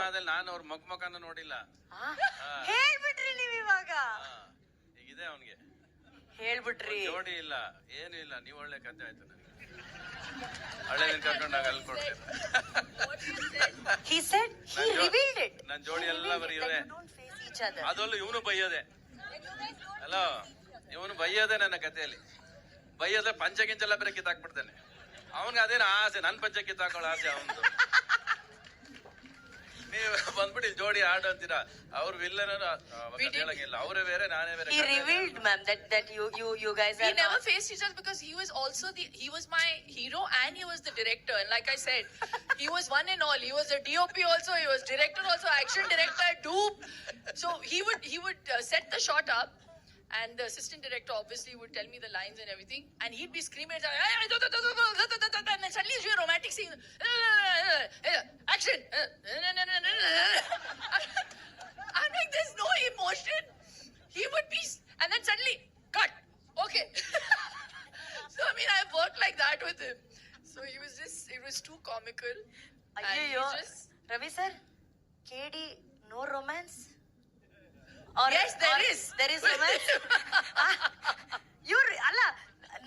ಸಿನಿಮಾದಲ್ಲಿ ನಾನು ಅವ್ರ ಮಗ್ ಮಗನ ನೋಡಿಲ್ಲ. ಆ? ಹೇಳ್ಬಿಟ್ರಿ ನೀವ್ ಇವಾಗ. ಹಾ. ಈಗಿದೆ ಅವನ್ಗೆ. ಹೇಳ್ಬಿಟ್ರಿ. ಜೋಡಿ ಇಲ್ಲ ಏನು ಇಲ್ಲ ನೀವ್ ಒಳ್ಳೆ ಕತೆ ಆಯ್ತು ನನಗೆ ಹಳೆ ಕರ್ಕೊಂಡಾಗ ಅಲ್ಲಿ ಕೊಡ್ತೇನೆ. ಹಿ ಸೆಡ್ ಹಿ ನನ್ ಜೋ- ನನ್ ಜೋಡಿ ಎಲ್ಲ ಬರೀ ಇವ್ರೇ. ಇವನು ಬೈಯೋದೆ. ಹಲೋ ಇವನು ಬೈಯೋದೆ ನನ್ನ ಕಥೆಯಲ್ಲಿ. ಬೈಯೋದೆ ಪಂಚ ಗಿಂಚೆಲ್ಲ ಬೇರೆ ಕಿತ್ತಾಕ್ಬಿಡ್ತಾನೆ. ಅವನ್ಗೆ ಅದೇನು ಆಸೆ ನನ್ ಪಂಚ ಕಿತ್ತಾಕೊಳ್ಳೋ ಆಸೆ ಅವನದು. ನೀವು ಬಂದ್ಬಿಟ್ಟು ಇಲ್ಲಿ ಜೋಡಿ ಆಡು ಅಂತೀರಾ ಅವ್ರ ವಿಲ್ಲನ ಹೇಳಂಗಿಲ್ಲ ಅವರೇ ಬೇರೆ ನಾನೇ ಬೇರೆ he revealed ma'am that that you you you guys We are never not- faced each other because he was also the he was my hero and he was the director. And like I said, he was one and all. He was a DOP also. He was director also, action director, dupe. So he would he would uh, set the shot up. And the assistant director obviously would tell me the lines and everything, and he'd be screaming, and then suddenly it's a romantic scene. Action! Him. So he was just, it was too comical. And he ಅಯ್ಯಯ್ಯೋ just, Ravi sir KD no romance or Yes, there is. there is romance ಇವ್ರು ಅಲ್ಲ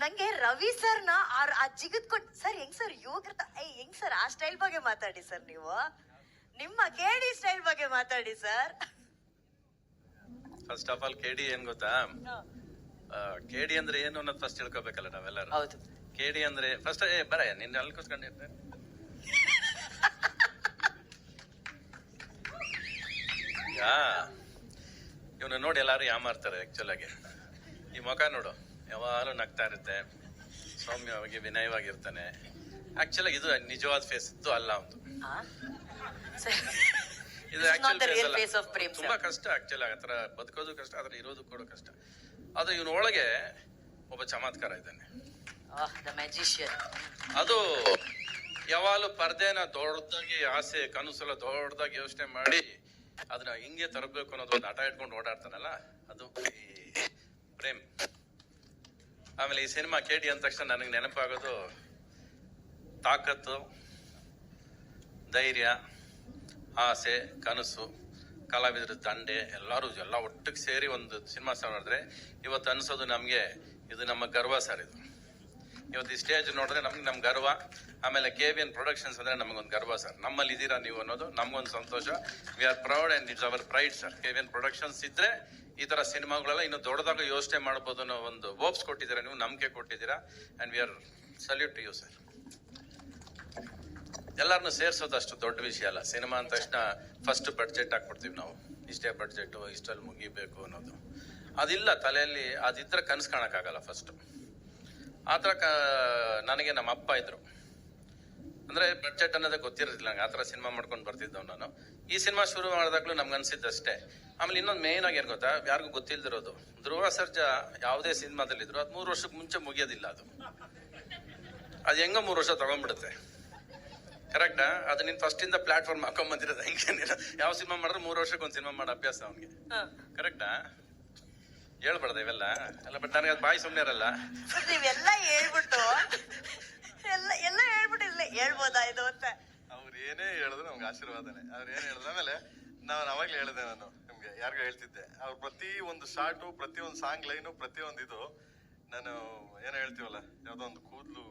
ನಂಗೆ ರವಿ ಸರ್ನ ಆ- ಆ ಜಿಗದ್ ಕೊಟ್ sir ಹೆಂಗ್ sir ಯುವಕೃತ ಏ ಹೆಂಗ್ ಸರ್ ಆ ಸ್ಟೈಲ್ ಬಗ್ಗೆ ಮಾತಾಡಿ ಸರ್ ನೀವು ನಿಮ್ಮ ಕೇಡಿ ಸ್ಟೈಲ್ ಬಗ್ಗೆ ಮಾತಾಡಿ sir first of all KD ಏನ್ ಗೊತ್ತಾ ಕೆಡಿ ಅಂದ್ರೆ ಏನು ಅನ್ನೋದು ಫಸ್ಟ್ ತಿಳ್ಕೊಬೇಕಲ್ಲ ನಾವೆಲ್ಲರೂ. ಹೌದು. ಕೆಡಿ ಅಂದ್ರೆ ಫಸ್ಟ್ ಏ ಬರ ನಿನ್ನ ಅಲ್ಲಿ ಕೂತ್ಕೊಂಡಿರ್ತೆ ಯಾ ಇವನು ನೋಡಿ ಎಲ್ಲಾರು ಯಾಮಾರ್ತಾರೆ ಆಕ್ಚುಲ್ ಆಗಿ. ಈ ಮುಖ ನೋಡು ಯಾವಾಗಲೂ ನಗ್ತಾ ಇರುತ್ತೆ. ಸೌಮ್ಯವಾಗಿ ವಿನಯವಾಗಿರ್ತಾನೆ. ಆಕ್ಚುಲ್ ಇದು ನಿಜವಾದ ಫೇಸ್ ಇದು ಅಲ್ಲ ಒಂದು. ಇದು ಆಕ್ಚುಲಿ ತುಂಬಾ ಕಷ್ಟ ಆಕ್ಚುಲ್ ಆತರ ಬದುಕೋದು ಕಷ್ಟ ಆದ್ರೆ ಇರೋದು ಕೂಡ ಕಷ್ಟ. ಅದು ಇವನೊಳಗೆ ಒಬ್ಬ ಚಮತ್ಕಾರ ಇದ್ದಾನೆ. ಮ್ಯಾಜಿಷಿಯನ್ ಅದು ಯಾವಾಗಲೂ ಪರ್ದೆನ ದೊಡ್ಡದಾಗಿ ಆಸೆ ಕನಸೆಲ್ಲ ದೊಡ್ಡದಾಗಿ ಯೋಚನೆ ಮಾಡಿ ಅದನ್ನ ಹಿಂಗೆ ತರಬೇಕು ಅನ್ನೋದು ಒಂದು ಆಟ ಇಟ್ಕೊಂಡು ಓಡಾಡ್ತಾನಲ್ಲ ಅದು ಈ ಪ್ರೇಮ್. ಆಮೇಲೆ ಈ ಸಿನಿಮಾ ಕೇಟಿ ಅಂದ ತಕ್ಷಣ ನನಗೆ ನೆನಪಾಗೋದು ತಾಕತ್ತು ಧೈರ್ಯ ಆಸೆ ಕನಸು. ಕಲಾವಿದರ ತಂಡೆ ಎಲ್ಲರೂ ಎಲ್ಲ ಒಟ್ಟಿಗೆ ಸೇರಿ ಒಂದು ಸಿನಿಮಾ ನೋಡಿದ್ರೆ ಇವತ್ತು ಅನ್ಸೋದು ನಮಗೆ, ಇದು ನಮ್ಮ ಗರ್ವ ಸರ್ ಇದು. ಇವತ್ತು ಈ ಸ್ಟೇಜ್ ನೋಡಿದ್ರೆ ನಮ್ಗೆ ನಮ್ಮ ಗರ್ವ, ಆಮೇಲೆ ಕೆ ವಿ ಎನ್ ಪ್ರೊಡಕ್ಷನ್ಸ್ ಅಂದರೆ ನಮಗೊಂದು ಗರ್ವ ಸರ್. ನಮ್ಮಲ್ಲಿ ಇದ್ದೀರಾ ನೀವು ಅನ್ನೋದು ನಮ್ಗೊಂದು ಸಂತೋಷ. We are proud and it's our pride sir. K V N productions ಇದ್ರೆ ಈ ಥರ ಸಿನಿಮಾಗಳೆಲ್ಲ ಇನ್ನು ದೊಡ್ಡದಾಗ ಯೋಚನೆ ಮಾಡ್ಬೋದು ಅನ್ನೋ ಒಂದು ಹೋಪ್ಸ್ ಕೊಟ್ಟಿದ್ದೀರಾ ನೀವು? ನಂಬಿಕೆ ಕೊಟ್ಟಿದ್ದೀರಾ? And we are salute you sir ಎಲ್ಲರನ್ನು ಸೇರ್ಸೋದು ಅಷ್ಟು ದೊಡ್ಡ ವಿಷಯ ಅಲ್ಲ. ಸಿನಿಮಾ ಅಂದ ತಕ್ಷಣ ಫಸ್ಟ್ ಬಡ್ಜೆಟ್ ಹಾಕ್ಬಿಡ್ತೀವಿ ನಾವು. ಇಷ್ಟೇ ಬಡ್ಜೆಟ್ ಇಷ್ಟಲ್ಲಿ ಮುಗಿಬೇಕು ಅನ್ನೋದು. ಅದಿಲ್ಲ, ತಲೆಯಲ್ಲಿ ಅದಿದ್ರೆ ಕನಸು ಕಾಣಕ್ಕಾಗಲ್ಲ ಫಸ್ಟ್ ಆ ಥರ ಕ, ನನಗೆ ನಮ್ಮ ಅಪ್ಪ ಇದ್ರು. ಅಂದ್ರೆ ಬಡ್ಜೆಟ್ ಅನ್ನೋದೇ ಗೊತ್ತಿರಲಿಲ್ಲ ನಂಗೆ. ಆ ಥರ ಸಿನಿಮಾ ಮಾಡ್ಕೊಂಡು ಬರ್ತಿದ್ದವ್ ನಾನು. ಈ ಸಿನಿಮಾ ಶುರು ಮಾಡಿದಾಗ್ಲೂ ನಮ್ಗೆ ಅನ್ಸಿದ್ದಷ್ಟೇ. ಆಮೇಲೆ ಇನ್ನೊಂದು ಮೇನ್ ಆಗಿ ಏನ್ ಗೊತ್ತಾ? ಯಾರಿಗೂ ಗೊತ್ತಿಲ್ದಿರೋದು. ಧ್ರುವ ಸರ್ಜಾ ಯಾವುದೇ ಸಿನಿಮಾದಲ್ಲಿದ್ರು, ಅದು ಮೂರು ವರ್ಷಕ್ಕೆ ಮುಂಚೆ ಮುಗಿಯೋದಿಲ್ಲ ಅದು. ಅದು ಹೆಂಗೋ ಮೂರು ವರ್ಷ ತಗೊಂಡ್ಬಿಡುತ್ತೆ. ಕರೆಕ್ಟಾ ಅದು ನೀನ್ ಫಸ್ಟ್ ಇಂದ ಪ್ಲಾಟ್ಫಾರ್ಮ್ ಹಾಕೊಂಡ್ ಬಂದಿರೋದು ಹೆಂಗೇನಿಲ್ಲ ಯಾವ ಸಿನಿಮಾ ಮಾಡಿದ್ರೆ ಮೂರು ವರ್ಷಕ್ಕೆ ಒಂದು ಸಿನಿಮಾ ಮಾಡೋ ಅಭ್ಯಾಸ ಅವನಿಗೆ. ಕರೆಕ್ಟಾ ಹೇಳ್ಬಾರ್ದ ಇವೆಲ್ಲ. ಅಲ್ಲ ಬಟ್ ನನಗೆ ಅದು ಬಾಯಿ ಸುಮ್ಮನೆ ಇರಲ್ಲ. ಇವೆಲ್ಲ ಹೇಳ್ಬಿಟ್ಟು ಎಲ್ಲ ಎಲ್ಲ ಹೇಳ್ಬಿಟ್ಟು ಇಲ್ಲ ಹೇಳ್ಬೋದಾ ಇದು ಅಂತ? ಅವ್ರು ಏನೇ ಹೇಳಿದ್ರು ನಮ್ಗೆ ಆಶೀರ್ವಾದನೆ. ಅವ್ರು ಏನ್ ಹೇಳಿದ್ರು ಆಮೇಲೆ ನಾನು ಅವಾಗ್ಲೇ ಹೇಳಿದೆ ನಾನು ನಿಮ್ಗೆ ಯಾರಿಗೂ ಹೇಳ್ತಿದ್ದೆ. ಅವ್ರು ಪ್ರತಿ ಒಂದು ಶಾರ್ಟು ಪ್ರತಿ ಒಂದು ಸಾಂಗ್ ಲೈನು ಪ್ರತಿ ಒಂದು ಇದು ನಾನು ಏನೋ ಹೇಳ್ತೀವಲ್ಲ ಯಾವ್ದೋ ಒಂದು ಕೂದಲು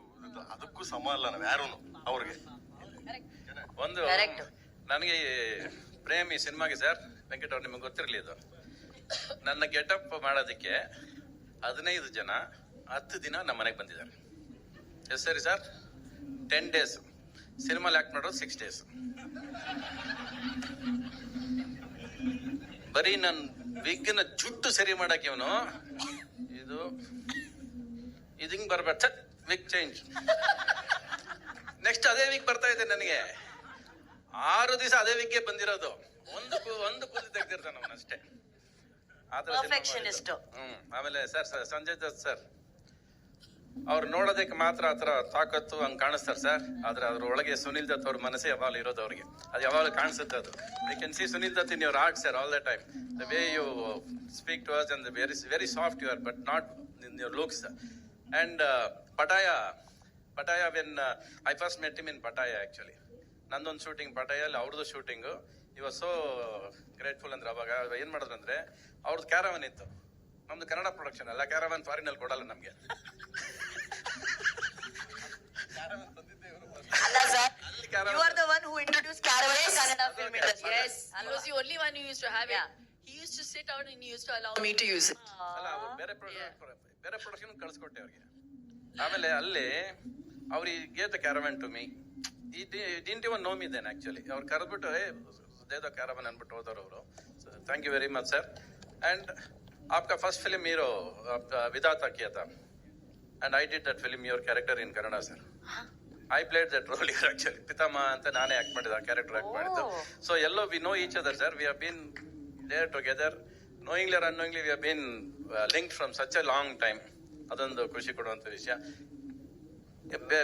ಅದಕ್ಕೂ ಸಮ ಅಲ್ಲ ನಾವು ಯಾರೂ ಅವ್ರಿಗೆ. ಒಂದು. ನನಗೆ ಈ ಪ್ರೇಮ್ ಸಿನಿಮಾಗೆ ಸರ್ ವೆಂಕಟ್ ಅವ್ರು ನಿಮಗೆ ಗೊತ್ತಿರಲಿ ಇದು. ನನ್ನ ಗೆಟಪ್ ಮಾಡೋದಕ್ಕೆ ಹದಿನೈದು ಜನ ಹತ್ತು ದಿನ ನಮ್ಮ ಮನೆಗೆ ಬಂದಿದ್ದಾರೆ. ಎಸ್ ಸರಿ ಸರ್? ಟೆನ್ ಡೇಸ್ ಸಿನಿಮಾಲಿ ಆಕ್ಟ್ ಮಾಡೋದು ಸಿಕ್ಸ್ ಡೇಸ್ ಬರೀ ನನ್ನ ವಿಗ್ನ ಜುಟ್ಟು ಸರಿ ಮಾಡಕ್ಕೆ ಇವನು ಇದು ಇದು ಬರ್ಬೇಕು ಸರ್ ವಿಗ್ ಚೇಂಜ್ ನೆಕ್ಸ್ಟ್ ಅದೇ ವೀಕ್ ಬರ್ತಾ ಇದೆ ನನಗೆ. ಆರು ದಿವಸ ಅದೇ ವೀಕ್ಗೆ ಬಂದಿರೋದು. ಒಂದು ಒಂದು ಕೂದಲು ತೆಗ್ದಿರ್ತಾನೆ ಅವನು ಅಷ್ಟೇ. ಹ್ಮ್. ಆಮೇಲೆ sir sir Sanjay Dutt sir. ಅವ್ರು ನೋಡೋದಕ್ಕೆ ಮಾತ್ರ ಆತರ ತಾಕತ್ತು ಹಂಗ್ ಕಾಣಿಸ್ತಾರೆ ಸರ್. ಆದ್ರೆ ಅದ್ರ ಒಳಗೆ ಸುನಿಲ್ ದತ್ ಅವ್ರ ಮನಸ್ಸೇ ಯಾವಾಗ ಇರೋದು ಅವ್ರಿಗೆ. ಅದು ಯಾವಾಗಲೂ ಕಾಣಿಸುತ್ತೆ ಅದು. I can see Sunil Dutt in your art sir all the time the way you speak to us and very very soft you are but not in your looks and Pattaya Pattaya when I first met him in Pattaya actually ನಂದೊಂದು shooting ಪಟಾಯಲ್ಲಿ ಅವ್ರದ್ದು shooting ಇವ so grateful ಅಂದ್ರೆ ಅವಾಗ. ಏನ್ ಮಾಡಿದ್ರು ಅಂದ್ರೆ ಅವ್ರದ್ದು ಕ್ಯಾರವನ್ ಇತ್ತು. ನಮ್ದು ಕನ್ನಡ ಪ್ರೊಡಕ್ಷನ್ ಅಲ್ಲ ಕ್ಯಾರವನ್ ಫಾರಿನ್ ಅಲ್ಲಿ ಕೊಡಲ್ಲ ನಮ್ಗೆ. ಅಲ್ಲ ಸರ್ ಅಲ್ಲಿ caravan- you are the one who introduce caravan Kannada film industry Yes, he was the only one who used to have Yeah. it. He used to sit out and he used to allow me to use it. ಅಲ್ಲ ಅವ್ರು ಬೇರೆ ಬೇರೆ production ಕಳಿಸ್ಕೊಟ್ಟೆ ಅವ್ರಿಗೆ. ಆಮೇಲೆ ಅಲ್ಲಿ ಅವ್ರು ಈ ಗೇತ caravan to me. He didn't even know me then actually ಅವ್ರು ಕರೆದ್ಬಿಟ್ಟು ದೇದ ಕ್ಯಾರವನ್ ಅಂದ್ಬಿಟ್ಟು ಹೋದವ್ರು ಅವರು. Thank you very much sir and ಆಪ್ಕ first film hero Vidhata Keta and I did that film your character in Kannada sir I played that role year actually ಪಿತಾಮ ಅಂತ ನಾನೇ act ಮಾಡಿದ character act ಮಾಡಿದ್ದು. So yellow we know each other sir we been there together knowingly annoyingly we have been link from such a long time ಅದೊಂದು ಖುಷಿ ಕೊಡುವಂಥ ವಿಷಯ.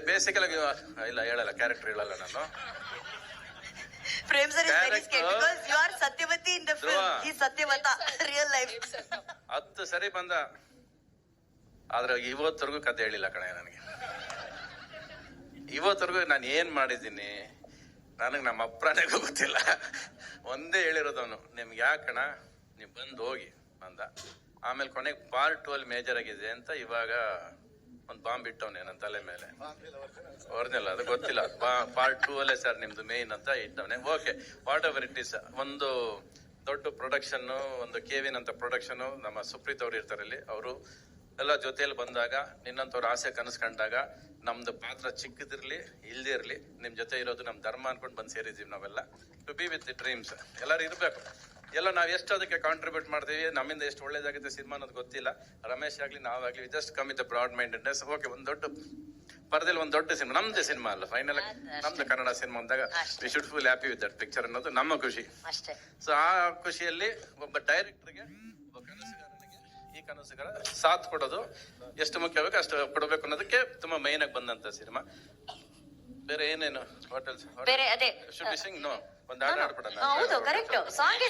ಬೇಸಿಕಲ್ ಇಲ್ಲ ಹೇಳಲ್ಲ ಕ್ಯಾರೆಕ್ಟರ್ ಹೇಳಲ್ಲ ನಾನು. Prem sir is very scared because you are Satyavati in the film ಈ ಸತ್ಯವತ ರಿಯಲ್ ಲೈಫ್ ಹತ್ತು ಸರಿ ಬಂದ. ಆದ್ರೆ ಇವತ್ತರೆಗೂ ಕತೆ ಹೇಳಿಲ್ಲ ಕಣೆ ನನಗೆ. ಇವತ್ತರೆಗೂ ನಾನು ಏನ್ ಮಾಡಿದ್ದೀನಿ ನನಗೆ ನಮ್ಮ ಅಪ್ಪನೇ ಗೊತ್ತಿಲ್ಲ. ಒಂದೇ ಹೇಳಿರೋದವನು ನಿಮ್ಗೆ ಯಾಕಣ ನೀವು ಬಂದು ಹೋಗಿ ಅಂದ ಆಮೇಲೆ ಕೊನೆಗೆ ಪಾರ್ಟ್ ಟು ಅಲ್ಲಿ ಮೇಜರ್ ಆಗಿದೆ ಅಂತ ಇವಾಗ ಒಂದು ಬಾಂಬ್ ಇಟ್ಟವನೆ ನನ್ನ ತಲೆ ಮೇಲೆ. ಒರಿಜಿನಲ್ ಅದು ಗೊತ್ತಿಲ್ಲ. ಪಾರ್ಟ್ ಟೂ ಅಲ್ಲೇ ಸರ್ ನಿಮ್ದು ಮೇನ್ ಅಂತ ಇಟ್ಟವನೆ. Okay whatever it is ಒಂದು ದೊಡ್ಡ ಪ್ರೊಡಕ್ಷನ್ ಒಂದು ಕೆವಿನ್ ಅಂತ ಪ್ರೊಡಕ್ಷನ್ ನಮ್ಮ ಸುಪ್ರೀತ್ ಅವ್ರು ಇರ್ತಾರೆ ಇಲ್ಲಿ. ಅವರು ಎಲ್ಲ ಜೊತೆಯಲ್ಲಿ ಬಂದಾಗ, ನಿನ್ನಂತವ್ರ ಆಸೆ ಕನಸು ಕಂಡಾಗ, ನಮ್ದು ಪಾತ್ರ ಚಿಕ್ಕದಿರ್ಲಿ, ಇಲ್ದೇ ಇರ್ಲಿ, ನಿಮ್ ಜೊತೆ ಇರೋದು ನಮ್ ಧರ್ಮ ಅನ್ಕೊಂಡು ಬಂದು ಸೇರಿದೀವಿ ನಾವೆಲ್ಲ. To be with the dreams ಎಲ್ಲರೂ ಇರ್ಬೇಕು. ಎಲ್ಲ ನಾವ್ ಎಷ್ಟು ಅದಕ್ಕೆ ಕಾಂಟ್ರಿಬ್ಯೂಟ್ ಮಾಡ್ತೀವಿ? ನಮ್ಮಿಂದ ಎಷ್ಟು ಒಳ್ಳೇದಾಗುತ್ತೆ ಸಿನಿಮಾ ಅನ್ನೋದು ಗೊತ್ತಿಲ್ಲ. ರಮೇಶ್ ಆಗ್ಲಿ ನಾವಾಗ್ಲಿ just come with broad mindedness okay ಒಂದ್ ದೊಡ್ಡ ಪರದಲ್ಲಿ ಒಂದ್ ದೊಡ್ಡ ಸಿನಿಮಾ. ನಮ್ದೇ ಸಿನಿಮಾ ಅಲ್ಲ ಫೈನಲ್ ನಮ್ದು ಕನ್ನಡ ಸಿನಿಮಾ ಅಂದಾಗ we should full happy with that picture ಅನ್ನೋದು ನಮ್ಮ ಖುಷಿ. ಸೊ ಆ ಖುಷಿಯಲ್ಲಿ ಒಬ್ಬ ಡೈರೆಕ್ಟರ್ಗೆ ಒಬ್ಬ ಕನಸುಗಾರನಿಗೆ ಈ ಕನಸುಗಾರ ಸಾಥ್ ಕೊಡೋದು ಎಷ್ಟು ಮುಖ್ಯ ಬೇಕು ಅಷ್ಟು ಕೊಡಬೇಕು ಅನ್ನೋದಕ್ಕೆ ತುಂಬಾ ಮೈನ್ ಆಗಿ ಬಂದಂತ ಸಿನಿಮಾ. ಬೇರೆ ಏನೇನು? ಹೋಟೆಲ್ಸ್ ಬೇರೆ ಅದೇ ಶುಡ್ ನೋ ಒಂದು ಹಾಡು ಹಾಡ್ಬಿಡಲ್ಲ ಹೌದು ಕರೆಕ್ಟ್ ಸಾಂಗ್